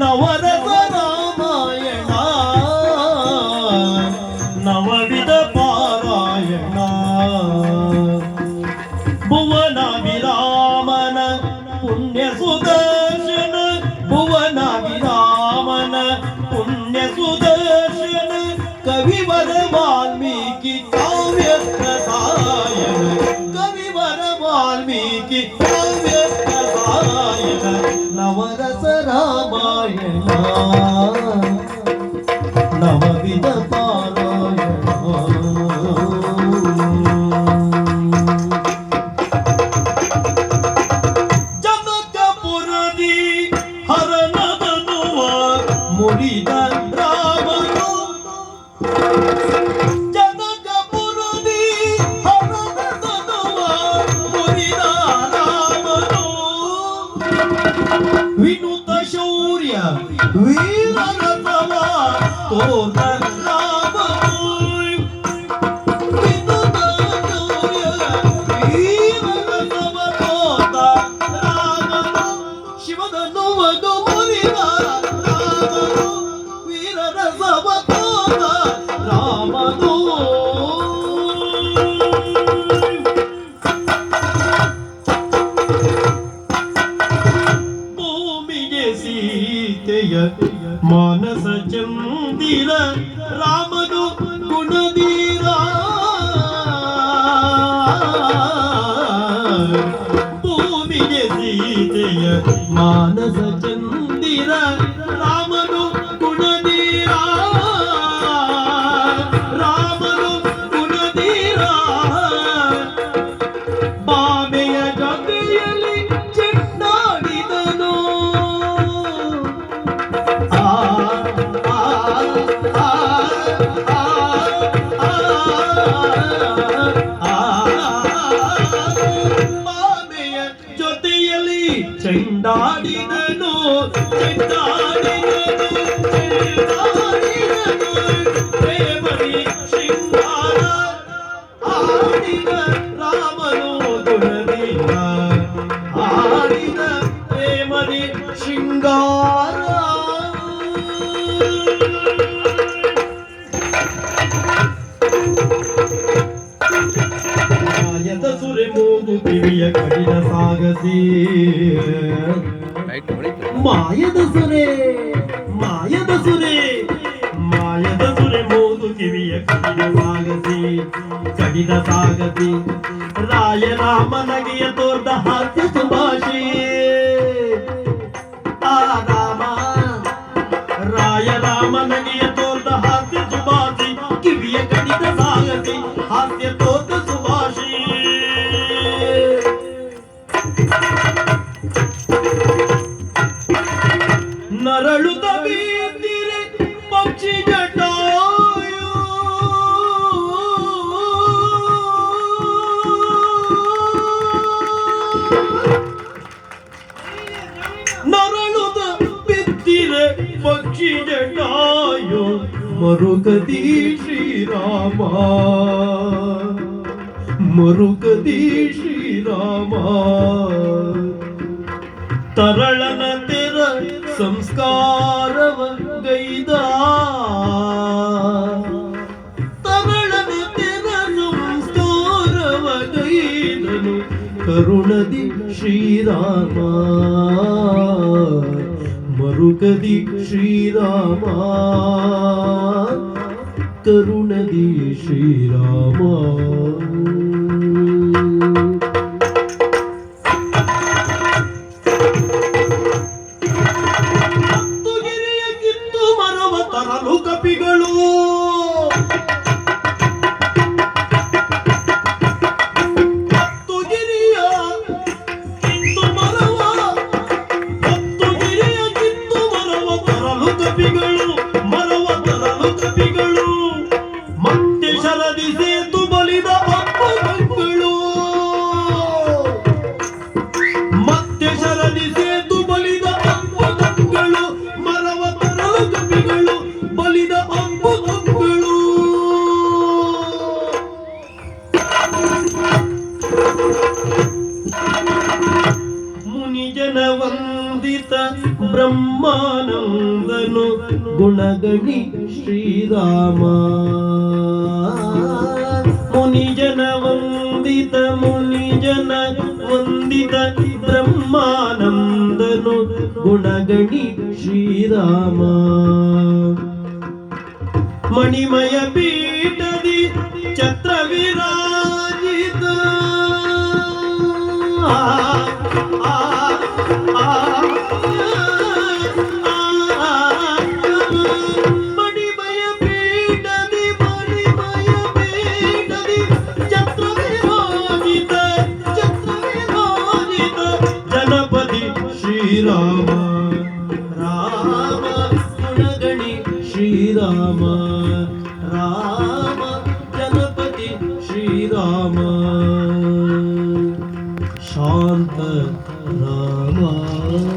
నవరత రామాయణ నవవిధ పారాయణ భువన విరామన పుణ్య సుదర్శన భువన విరామన పుణ్య సుదర్శన కవివర వాల్మీ ನವರಸ ರಾಮಾಯಣ ನವವಿಧ ವಿನುತ ಶೌರ್ಯ ವೀರರಥವ ತೋರ ರಾಮನು ಚಂದಿರ ರಾಮನು ಗುಣದೀರ ಭೂಮಿಗೆ ಸೀತೆಯ ಮಾನಸ ಚಂದಿರ ರಾಮನು ಜೊತೆಯಲ್ಲಿ ಚೆಂಡಾಡಿದನು ಚೆಂಡಾಡಿದನು ಚೆಂಡಾಡಿದನು ಪ್ರೇಮದಿ ಶೃಂಗಾರ ಆಡಿದ ರಾಮನು ಗುಣದಿಂದ ಆಡಿದ ಪ್ರೇಮದಿ ಶೃಂಗಾರ ಮಾಯದ ಸುರೆ ಮೂಗು ಕಿವಿಯ ಕಡಿದ ಸಾಗಸಿ ಮಾಯದ ಸುರೆ ಮಾಯದ ಸುರೆ ಮಾಯದ ಸುರೆ ಮೂಗು ಕಿವಿಯ ಕಡಿದ ಸಾಗಸಿ ಕಡಿದ ಸಾಗಸಿ ರಾಯ ರಾಮ ನಗೆಯ ತೋರ್ದ ಹಾಸ್ಯ ಸುಭಾಷಿ ಆ ರಾಮ ರಾಯ ರಾಮ ನಗೆಯ ಜಟಾಯು ಮರುಗದಿ ಶ್ರೀರಾಮ. ಮರುಗದಿ ಶ್ರೀರಾಮ. ತರಳನ ತೆರ ಸಂಸ್ಕಾರವ ಗೈದ. ತರಳನ ತೆರ ಸಂಸ್ಕಾರವ ಗೈದನು ಕರುಣದಿ ಶ್ರೀರಾಮ. ಮರುಕದಿ ಶ್ರೀರಾಮ ಕರುಣದಿ ಶ್ರೀರಾಮ ತುಗಿರಿಯ ಕಿತ್ತು ಮರವ ತರಲು ಕಪಿಗಳು. ಮುನಿಜನ ವಂದಿತ ಬ್ರಹ್ಮಾನಂದನು ಗುಣಗಣಿ ಶ್ರೀರಾಮ ಮುನಿಜನ ವಂದಿತ ಮುನಿಜನ ವಂದಿತ ಬ್ರಹ್ಮಾನಂದನು ಗುಣಗಣಿ ಶ್ರೀರಾಮ ಮಣಿಮಯ ಪಿ ਸ਼ਾਂਤ ਰਾਮਾ।